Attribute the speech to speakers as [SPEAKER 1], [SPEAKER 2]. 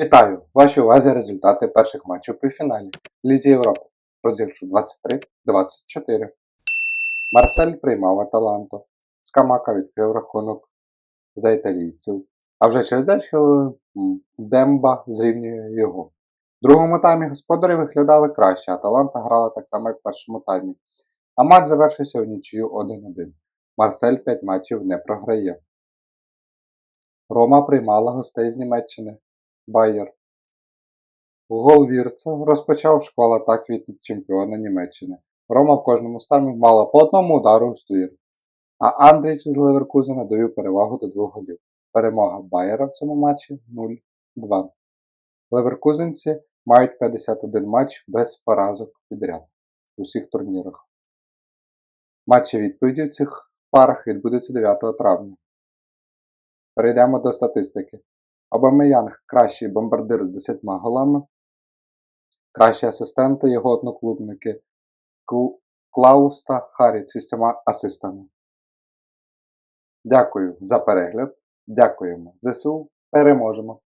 [SPEAKER 1] Вітаю! Вашій увазі результати перших матчів півфіналі Лізі Європи. Розіграшу 23-24. Марсель приймав Аталанту. Скамака відкрив рахунок за італійців. А вже через 10 хвилин Демба зрівнює його. В другому таймі господарі виглядали краще, Аталанта грала так само, як в першому таймі. А матч завершився у нічию 1-1. Марсель 5 матчів не програє. Рома приймала гостей з Німеччини. Байер. Гол Вірца розпочав шквал атак від чемпіона Німеччини. Рома в кожному стані мала по одному удару в ствір. А Андріч з Леверкузена довів перевагу до двох голів. Перемога Байера в цьому матчі 0-2. Леверкузенці мають 51 матч без поразок підряд у всіх турнірах. Матчі відповіді в цих парах відбудуться 9 травня. Перейдемо до статистики. Обамеянг кращий бомбардир з 10 голами. Кращі асистенти його одноклубники Кл- Клаус та Харі 6 асистами. Дякую за перегляд. Дякуємо. ЗСУ переможемо!